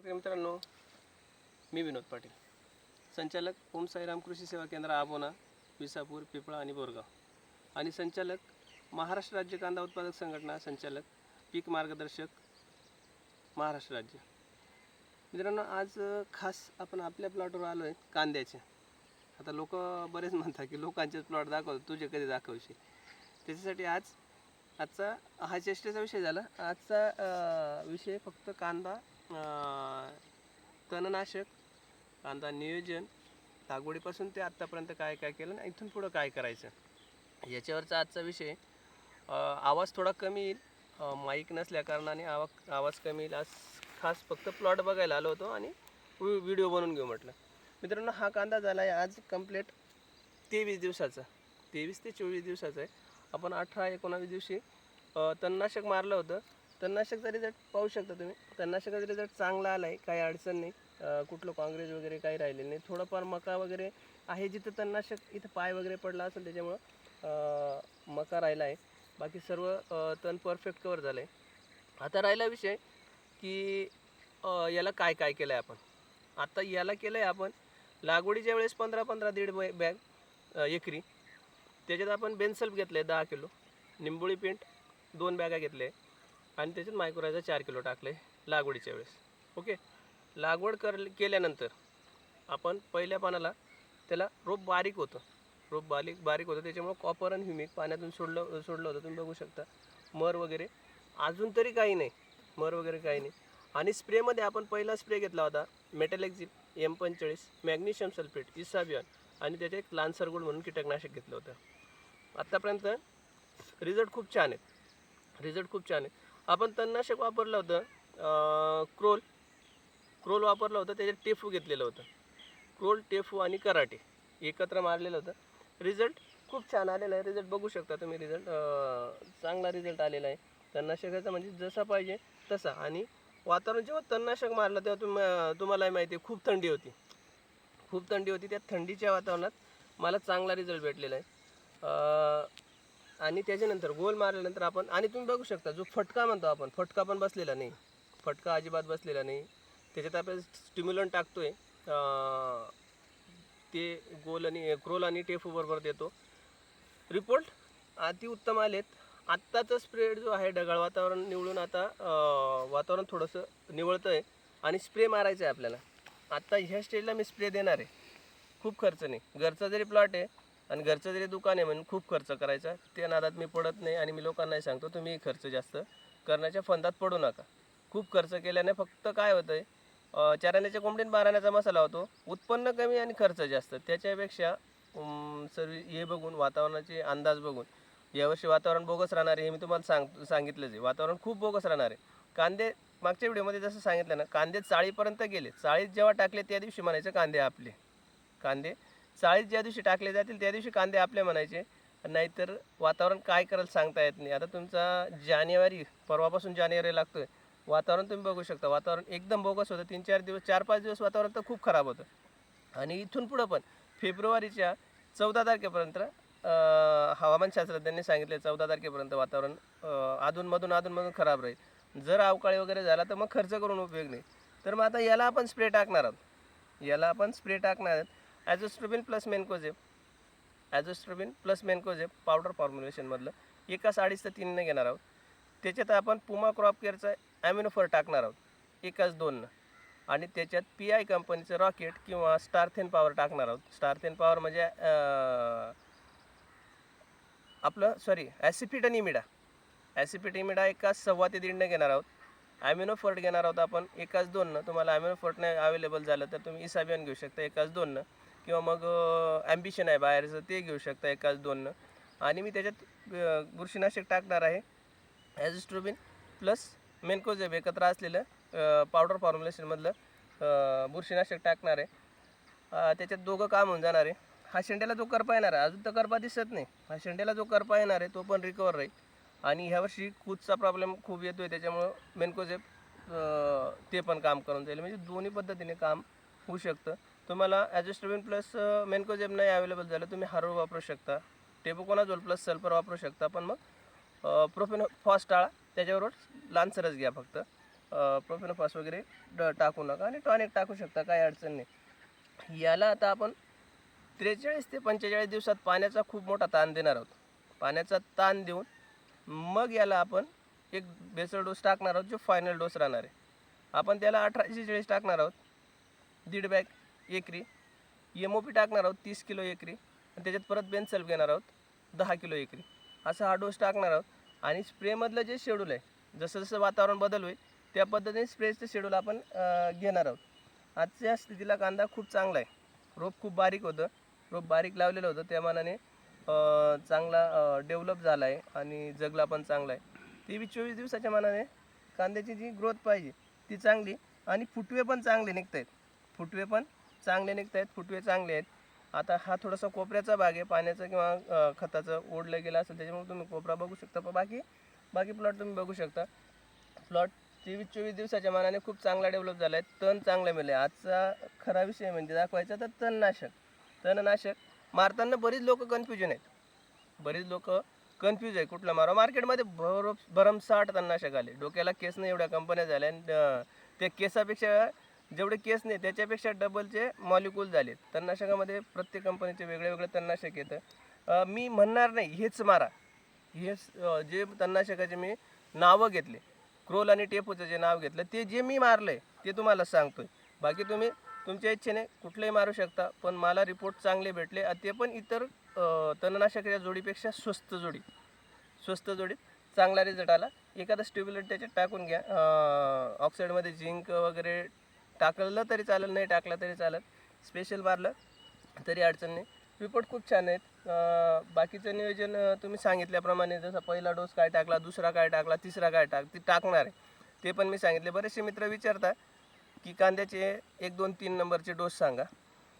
शेतकरी मित्रांनो. मी विनोद पाटील. संचालक ओम साईराम कृषी सेवा केंद्र आबोना विसापूर पिपळा आणि बोरगाव. आणि संचालक महाराष्ट्र राज्य कांदा उत्पादक संघटना संचालक पीक मार्गदर्शक महाराष्ट्र राज्य. मित्रांनो आज खास आपण आपल्या प्लॉटवर आलो आहे कांद्याचे. आता लोक बरेच म्हणतात की लोकांचेच प्लॉट दाखवतो तुझे कधी दाखवशील? त्याच्यासाठी आज आजचा हा चेष्टेचा विषय झाला. आजचा विषय फक्त कांदा तणनाशक कांदा नियोजन लागवडीपासून ते आत्तापर्यंत काय काय केलं आणि इथून पुढं काय करायचं? याच्यावरचा आजचा विषय आवाज थोडा कमी येईल. माईक नसल्या कारणाने आवाज आवाज कमी येईल. आज खास फक्त प्लॉट बघायला आलो होतो आणि व्हि- व्हिडिओ बनवून घेऊ म्हटलं. मित्रांनो हा कांदा झाला आहे आज कंप्लीट तेवीस दिवसाचा. तेवीस ते चोवीस दिवसाचा आहे. आपण अठरा एकोणावीस दिवशी तणनाशक मारलं होतं. तणनाशकचा रिझल्ट पाहू शकता तुम्ही. तणनाशकाचा रिझल्ट चांगला आला आहे काही अडचण नाही. कुठलं काँग्रेस वगैरे काही राहिलेलं नाही. थोडंफार मका वगैरे आहे जिथं तणनाशक इथं पाय वगैरे पडला असेल त्याच्यामुळं मका राहिला आहे. बाकी सर्व तण परफेक्ट कवर झालं आहे आता राहिला विषय की याला काय काय केलं आहे आपण? आता याला केलं आहे आपण लागवडीच्या वेळेस पंधरा पंधरा दीड बॅग एकरी. त्याच्यात आपण बेनसल्फ घेतलं आहे दहा किलो. निंबोळी पेंट दोन बॅगा घेतले आणि त्याच्यात मायक्रोरायझा चार किलो टाकले लागवडीच्या वेळेस. ओके? लागवड कर केल्यानंतर आपण पहिल्या पानाला त्याला रोप बारीक होतं. रोप बारीक बारीक होतं. त्याच्यामुळं कॉपर आणि ह्युमिक पाण्यातून सोडलं सोडलं होतं. तुम्ही बघू शकता. मर वगैरे अजून तरी काही नाही. मर वगैरे काही नाही. आणि स्प्रेमध्ये आपण पहिला स्प्रे घेतला होता मेटॅलेक्झिप एम पंचेचाळीस मॅग्नेशियम सल्फेट इसाबियन आणि त्याचे एक लान्सरगुड म्हणून कीटकनाशक घेतलं होतं. आत्तापर्यंत रिझल्ट खूप छान आहेत. रिझल्ट खूप छान आहे आपण तणनाशक वापरलं होतं क्रोल क्रोल वापरलं होतं त्याच्यात टेफू घेतलेलं होतं. क्रोल टेफू आणि कराटे एकत्र मारलेलं होतं. रिझल्ट खूप छान आलेला आहे. रिझल्ट बघू शकता तुम्ही. रिझल्ट चांगला रिझल्ट आलेला आहे. तणनाशकाचा म्हणजे जसा पाहिजे तसा. आणि वातावरण जेव्हा तणनाशक मारलं तेव्हा तुम तुम्हालाही माहिती आहे खूप थंडी होती. खूप थंडी होती. त्या थंडीच्या वातावरणात मला चांगला रिझल्ट भेटलेला आहे. आणि त्याच्यानंतर गोल मारल्यानंतर आपण आणि तुम्ही बघू शकता जो फटका म्हणतो आपण फटका पण बसलेला नाही. फटका अजिबात बसलेला नाही. त्याच्यात आपण स्टिम्युलन टाकतोय. आहे ते गोल आणि क्रोल आणि टेफ बरोबर देतो. रिपोर्ट अतिउत्तम आलेत. आत्ताचा स्प्रेड जो आहे ढगाळ वातावरण निवळून आता वातावरण थोडंसं निवळतं आहे आणि स्प्रे मारायचं आहे आपल्याला. आत्ता ह्या स्टेजला मी स्प्रे देणार आहे. खूप खर्च नाही. घरचा जरी प्लॉट आहे आणि घरचं जरी दुकान आहे म्हणून खूप खर्च करायचा त्या नादात मी पडत नाही आणि मी लोकांनाही सांगतो तुम्ही खर्च जास्त करण्याच्या फंदात पडू नका. खूप खर्च केल्याने फक्त काय होतं आहे चाराण्याच्या कोंबडीत बाराण्याचा मसाला होतो उत्पन्न कमी आणि खर्च जास्त. त्याच्यापेक्षा सर्व हे बघून वातावरणाचे अंदाज बघून यावर्षी वातावरण बोगस राहणार आहे हे मी तुम्हाला सांग सांगितलंच आहे. वातावरण खूप बोगस राहणार आहे. कांदे मागच्या व्हिडिओमध्ये जसं सांगितलं ना कांदे चाळीपर्यंत गेले. चाळीत जेव्हा टाकले त्या दिवशी म्हणायचं कांदे आपले. कांदे चाळीत ज्या दिवशी टाकले जातील त्या दिवशी कांदे आपले म्हणायचे. नाहीतर वातावरण काय करेल सांगता येत नाही. आता तुमचा जानेवारी परवापासून जानेवारी लागतोय. वातावरण तुम्ही बघू शकता. वातावरण एकदम बोगस होतं. तीन चार दिवस चार पाच दिवस वातावरण तर खूप खराब होतं. आणि इथून पुढं पण फेब्रुवारीच्या चौदा तारखेपर्यंत हवामानशास्त्रज्ञांनी हवामान शास्त्रज्ञांनी सांगितले चौदा तारखेपर्यंत वातावरण अधूनमधून अधूनमधून खराब राहील. जर अवकाळी वगैरे झाला तर मग खर्च करून उपयोग नाही. तर मग आता याला आपण स्प्रे टाकणार आहोत. याला आपण स्प्रे टाकणार आहोत. Azoxystrobin plus mancozeb azoxystrobin plus mancozeb powder फॉर्म्युलेशनमधलं एका साडीचं तीननं घेणार आहोत. त्याच्यात आपण पुमा क्रॉप केअरचा ॲमिनोफर टाकणार आहोत. एकाच दोननं. आणि त्याच्यात पी आय कंपनीचं रॉकेट किंवा स्टारथेन पॉवर टाकणार आहोत. स्टारथेन पॉवर म्हणजे आपलं सॉरी ॲसिफिट आणि इमिडा ॲसिफिट इमिडा एकाच सव्वा ते दीडनं घेणार आहोत. ॲमिनोफर्ट घेणार आहोत आपण एकाच दोननं. तुम्हाला ॲमिनोफर्टने अवेलेबल झालं तर तुम्ही इसाबियन घेऊ शकता. एकाच दोननं. किंवा मग ॲम्बिशन आहे बाहेरचं ते घेऊ शकता एकाच दोननं. आणि मी त्याच्यात बुरशीनाशक टाकणार आहे. ॲझिस्ट्रोबिन प्लस मेनकोजेब एकत्र असलेलं पावडर फॉर्म्युलेशनमधलं बुरशीनाशक टाकणार आहे. त्याच्यात दोघं काम होऊन जाणार आहे. हा शेंड्याला जो करपा येणार आहे अजून तर करपा दिसत नाही. हा शेंड्याला जो करपा येणार आहे तो पण रिकवर राहील. आणि ह्यावर्षी खूदचा प्रॉब्लेम खूप येतो आहे त्याच्यामुळं मेनकोजेब ते पण काम करून जाईल. म्हणजे दोन्ही पद्धतीने काम होऊ शकतं. तुम्हाला ॲजस्ट्रोबिन प्लस मेनकोजेब नाही अवेलेबल झालं तुम्ही हारो वापरू शकता. टेबोकोनाझोल प्लस सल्फर वापरू शकता पण मग प्रोफेनो फॉस टाळा त्याच्याबरोबर लान्सरच घ्या फक्त. प्रोफेनोफास वगैरे ड टाकू नका आणि टॉनिक टाकू शकता काही अडचण नाही. याला आता आपण त्रेचाळीस ते पंचेचाळीस दिवसात पाण्याचा खूप मोठा ताण देणार आहोत. पाण्याचा ताण देऊन मग याला आपण एक बेसल डोस टाकणार आहोत जो फायनल डोस राहणार आहे. आपण त्याला अठराशे चाळीस टाकणार आहोत. दीड बॅग एकरी एम ओ पी टाकणार आहोत तीस किलो एकरी आणि त्याच्यात परत बेनसल्फ घेणार आहोत दहा किलो एकरी. असा हा डोस टाकणार आहोत. आणि स्प्रेमधलं जे शेड्यूल आहे जसं जसं वातावरण बदल होईल त्या पद्धतीने स्प्रेचं शेड्यूल आपण घेणार आहोत. आजच्या स्थितीला कांदा खूप चांगला आहे. रोप खूप बारीक होतं. रोप बारीक लावलेलं होतं. त्या मानाने चांगला डेव्हलप झाला आहे आणि जगला पण चांगला आहे. तेवीस चोवीस दिवसाच्या मानाने कांद्याची जी ग्रोथ पाहिजे ती चांगली आणि फुटवे पण चांगले निघत आहेत फुटवे पण चांगले निघत आहेत फुटवे चांगले आहेत. आता हा थोडासा कोपऱ्याचा भाग आहे पाण्याचा किंवा खताचं ओढलं गेलं असेल त्याच्यामुळे तुम्ही कोपरा बघू शकता. पण बाकी बाकी प्लॉट तुम्ही बघू शकता. प्लॉट तेवीस चोवीस दिवसाच्या मानाने खूप चांगला डेव्हलप झाला आहे तण चांगलं मिळेल आजचा खरा विषय म्हणजे दाखवायचा तर तणनाशक. तणनाशक मारताना बरीच लोक कन्फ्युजन आहेत. बरीच लोक कन्फ्यूज आहे कुठलं मारा मार्केटमध्ये भर भरमसाठ तणनाशक आले. डोक्याला केस नाही एवढ्या कंपन्या झाल्या. आणि त्या केसापेक्षा जेवढे केस नाही त्याच्यापेक्षा डबलचे मॉलिक्यूल झाले तणनाशकामध्ये प्रत्येक कंपनीचे वेगळे वेगळे तणनाशक येतं. मी म्हणणार नाही हेच मारा. हेच जे तणनाशकाचे मी नावं घेतले. क्रोल आणि टेपूचं जे नाव घेतलं ते जे मी मारलं आहे ते तुम्हाला सांगतोय. बाकी तुम्ही तुमच्या इच्छेने कुठलंही मारू शकता पण मला रिपोर्ट चांगले भेटले. ते पण इतर तणनाशकाच्या जोडीपेक्षा स्वस्त जोडी. स्वस्त जोडीत चांगला रिझल्ट आला. एखादा स्ट्युब्युलेट त्याच्यात टाकून घ्या. ऑक्साईडमध्ये झिंक वगैरे टाकलं तरी चालेल नाही टाकलं तरी चालेल. स्पेशल मारलं तरी अडचण नाही. रिपोर्ट खूप छान आहेत. बाकीचं नियोजन तुम्ही सांगितल्याप्रमाणे जसं पहिला डोस काय टाकला दुसरा काय टाकला तिसरा काय टाक ती टाकणार आहे. ते पण मी सांगितले. बरेचसे मित्र विचारतात की कांद्याचे एक दोन तीन नंबरचे डोस सांगा.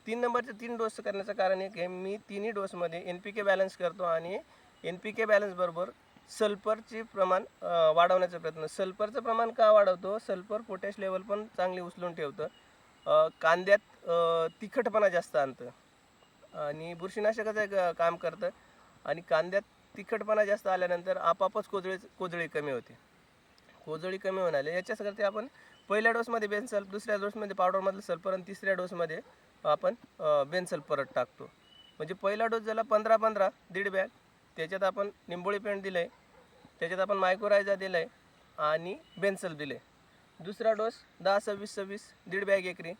तीन नंबरचे तीन डोस करण्याचं कारण एक आहे मी तिन्ही डोसमध्ये एन पी के बॅलन्स करतो आणि एन पी के बॅलन्सबरोबर सल्फरचे प्रमाण वाढवण्याचा प्रयत्न. सल्फरचं प्रमाण का वाढवतो? सल्फर पोटॅश लेवल पण चांगली उचलून ठेवतं. कांद्यात तिखटपणा जास्त आणतं. आणि बुरशीनाशकाचं एक काम करतं. आणि कांद्यात तिखटपणा जास्त आल्यानंतर आपापच कोजळी कोजळी कमी होते. कोजळी कमी होऊन आले याच्यासाठी आपण पहिल्या डोसमध्ये बेनसल्फ दुसऱ्या डोसमध्ये पावडरमधलं सल्फर आणि तिसऱ्या डोसमध्ये आपण बेनसल्फ परत टाकतो. म्हणजे पहिला डोस झाला पंधरा पंधरा दीड बॅग. त्याच्यात आपण निंबोळी पेंट दिलं आहे त्याच्यात आपण मायक्रोरायझा दिलं आहे आणि बेन्सल दिलं आहे दुसरा डोस दहा सव्वीस सव्वीस दीड बॅग एकरी.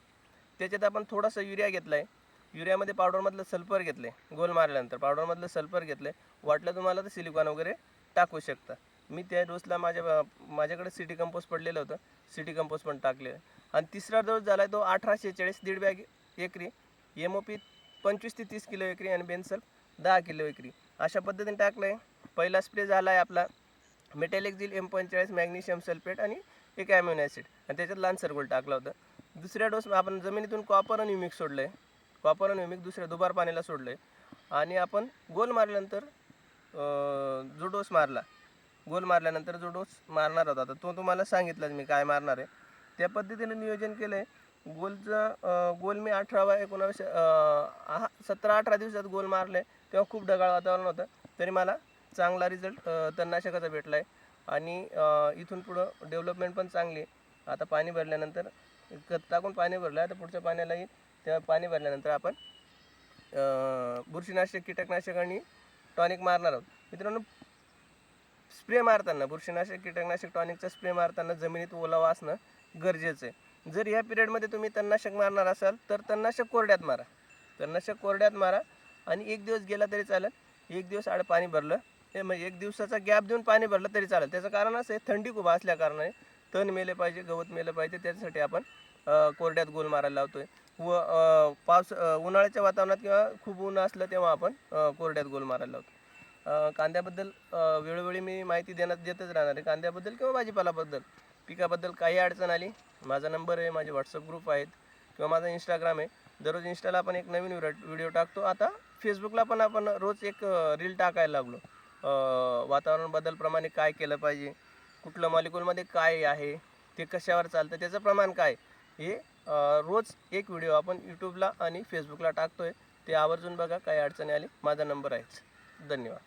त्याच्यात आपण थोडासा युरिया घेतला आहे युरियामध्ये पावडरमधलं सल्फर घेतलं आहे गोल मारल्यानंतर पावडरमधलं सल्फर घेतलं आहे वाटलं तुम्हाला तर सिलिकॉन वगैरे टाकू शकता. मी त्या डोसला माझ्या माझ्याकडे सिटी कंपोस्ट पडलेलं होतं. सिटी कंपोस्ट पण टाकलेलं. आणि तिसरा डोस झाला आहे तो अठराशे चाळीस दीड बॅग एकरी. एम ओ पी पंचवीस ते तीस किलो एकरी आणि बेन्सल दहा किलो एकरी. अशा पद्धतीने टाकलं आहे पहिला स्प्रे झाला आहे आपला. मेटॅलिक्झिल एम पंचेचाळीस मॅग्नेशियम सल्फेट आणि एक ॲम्युन ॲसिड आणि त्याच्यात लान्सर गोल्ड टाकला होता. दुसऱ्या डोस आपण जमिनीतून कॉपर आणि युमिक सोडलं आहे कॉपर आणि युमिक दुसऱ्या दुबार पाण्याला सोडलं आहे आणि आपण गोल मारल्यानंतर जो डोस मारला गोल मारल्यानंतर जो डोस मारणार होता आता तो तुम्हाला सांगितलाच मी काय मारणार आहे. त्या पद्धतीने नियोजन केलं आहे गोलचं गोल मी अठरावा एकोणावीस सतरा अठरा दिवसात गोल मारले तेव्हा खूप ढगाळ वातावरण होतं. तरी मला चांगला रिझल्ट तणनाशकाचा भेटला आहे आणि इथून पुढं डेव्हलपमेंट पण चांगली आहे. आता पाणी भरल्यानंतर खत टाकून पाणी भरलं आता पुढच्या पाण्यालाही तेव्हा पाणी भरल्यानंतर आपण बुरशीनाशक कीटकनाशक आणि टॉनिक मारणार आहोत. मित्रांनो स्प्रे मारताना बुरशीनाशक कीटकनाशक टॉनिकचा स्प्रे मारताना जमिनीत ओलावा असणं गरजेचं आहे. जर या पिरियडमध्ये तुम्ही तणनाशक मारणार असाल तर तणनाशक कोरड्यात मारा. तणनाशक कोरड्यात मारा आणि एक दिवस गेला तरी चालेल. एक दिवस आड पाणी भरलं हे मग एक दिवसाचा गॅप देऊन पाणी भरलं तरी चालेल. त्याचं कारण असं आहे थंडी खूप असल्या कारणाने तण मेले पाहिजे गवत मेलं पाहिजे त्याच्यासाठी आपण कोरड्यात गोल मारायला लावतोय. व पावस उन्हाळ्याच्या वातावरणात किंवा खूप ऊन असलं तेव्हा आपण कोरड्यात गोल मारायला लावतो. कांद्याबद्दल वेळोवेळी मी माहिती देण्यात देतच राहणार आहे. कांद्याबद्दल किंवा भाजीपालाबद्दल पिकाबद्दल काही अडचण आली माझा नंबर आहे माझे व्हॉट्सअप ग्रुप आहेत किंवा माझा इंस्टाग्राम आहे. दररोज इंस्टाला आपण एक नवीन व्हिडिओ टाकतो. आता फेसबुकला पण आपण रोज एक रील टाकायला लागलो. वातावरण बदलप्रमाणे काय केलं पाहिजे? कुठलं मॉलिक्यूलमध्ये काय आहे? ते कशावर चालतं? त्याचं प्रमाण काय? हे रोज एक व्हिडिओ आपण यूट्यूबला आणि फेसबुकला टाकतोय. ते आवर्जून बघा काही अडचणी आली माझा नंबर आहेच. धन्यवाद.